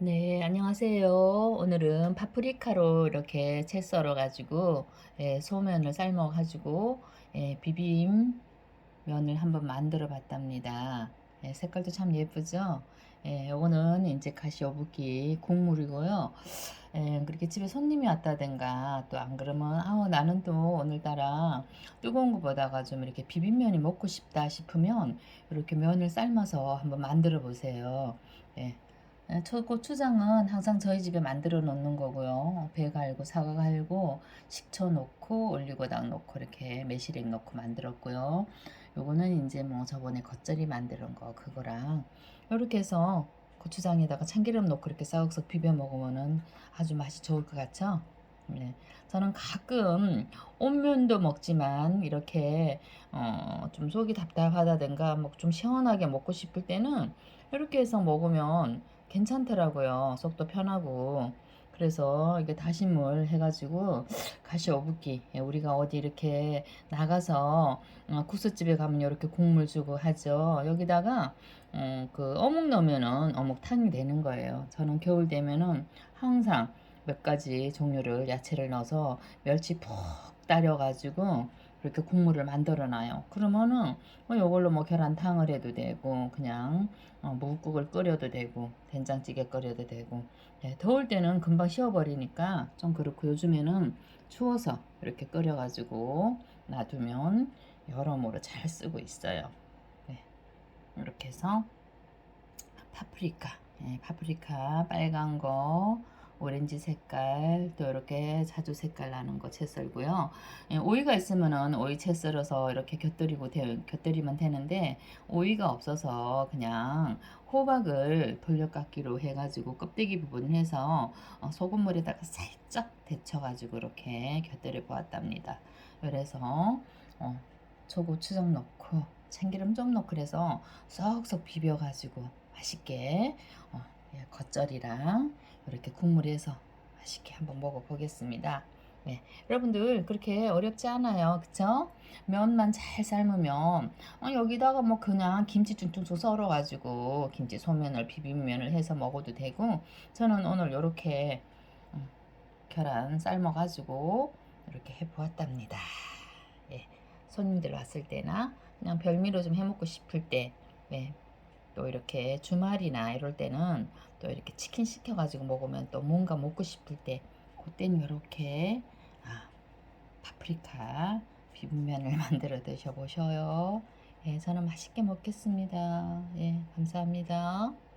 네, 안녕하세요. 오늘은 파프리카로 이렇게 채 썰어 가지고 예, 소면을 삶아 가지고 예, 비빔 면을 한번 만들어 봤답니다. 예, 색깔도 참 예쁘죠? 예, 요거는 이제 가시어묵기 국물이고요. 예, 그렇게 집에 손님이 왔다든가 또 안 그러면 아우 나는 또 오늘따라 뜨거운 것보다가 좀 이렇게 비빔면이 먹고 싶다 싶으면 이렇게 면을 삶아서 한번 만들어 보세요. 예. 예, 초 고추장은 항상 저희 집에 만들어 놓는 거고요. 배 갈고 사과 갈고 식초 넣고 올리고당 넣고 이렇게 매실액 넣고 만들었고요. 요거는 이제 뭐 저번에 겉절이 만드는 거 그거랑 이렇게 해서 고추장에다가 참기름 넣고 이렇게 싹싹 비벼 먹으면은 아주 맛이 좋을 것 같죠? 네. 저는 가끔 온면도 먹지만 이렇게 어, 좀 속이 답답하다든가 뭐 좀 시원하게 먹고 싶을 때는 이렇게 해서 먹으면 괜찮더라고요. 속도 편하고. 그래서 이게 다시물 해가지고 가시 어붓기 예, 우리가 어디 이렇게 나가서 어, 국수집에 가면 이렇게 국물 주고 하죠. 여기다가 어, 그 어묵 넣으면은 어묵탕이 되는 거예요. 저는 겨울 되면은 항상 몇 가지 종류를 야채를 넣어서 멸치 푹 따려가지고 그렇게 국물을 만들어 놔요. 그러면은 뭐 이걸로 뭐 계란탕을 해도 되고 그냥 어, 무국을 끓여도 되고 된장찌개 끓여도 되고 네, 더울 때는 금방 식어버리니까 좀 그렇고 요즘에는 추워서 이렇게 끓여가지고 놔두면 여러모로 잘 쓰고 있어요. 네, 이렇게 해서 파프리카, 네, 파프리카 빨간 거 오렌지 색깔 또 이렇게 자주 색깔 나는 거 채 썰고요. 예, 오이가 있으면은 오이 채 썰어서 이렇게 곁들이고 되, 곁들이면 되는데 오이가 없어서 그냥 호박을 돌려깎기로 해가지고 껍데기 부분을 해서 어, 소금물에다가 살짝 데쳐가지고 이렇게 곁들여 보았답니다. 그래서 어, 초고추장 넣고 참기름 좀 넣고 그래서 쏙쏙 비벼가지고 맛있게 어, 예, 겉절이랑 이렇게 국물에서 맛있게 한번 먹어보겠습니다. 네, 여러분들 그렇게 어렵지 않아요, 그쵸? 면만 잘 삶으면 어, 여기다가 뭐 그냥 김치 퉁퉁 썰어가지고 김치 소면을 비빔면을 해서 먹어도 되고 저는 오늘 이렇게 음, 계란 삶아가지고 이렇게 해보았답니다. 예, 손님들 왔을 때나 그냥 별미로 좀 해먹고 싶을 때 네, 또 이렇게 주말이나 이럴 때는 또 이렇게 치킨 시켜가지고 먹으면 또 뭔가 먹고 싶을 때 그때는 이렇게 아, 파프리카 비빔면을 만들어 드셔보셔요. 예, 저는 맛있게 먹겠습니다. 예, 감사합니다.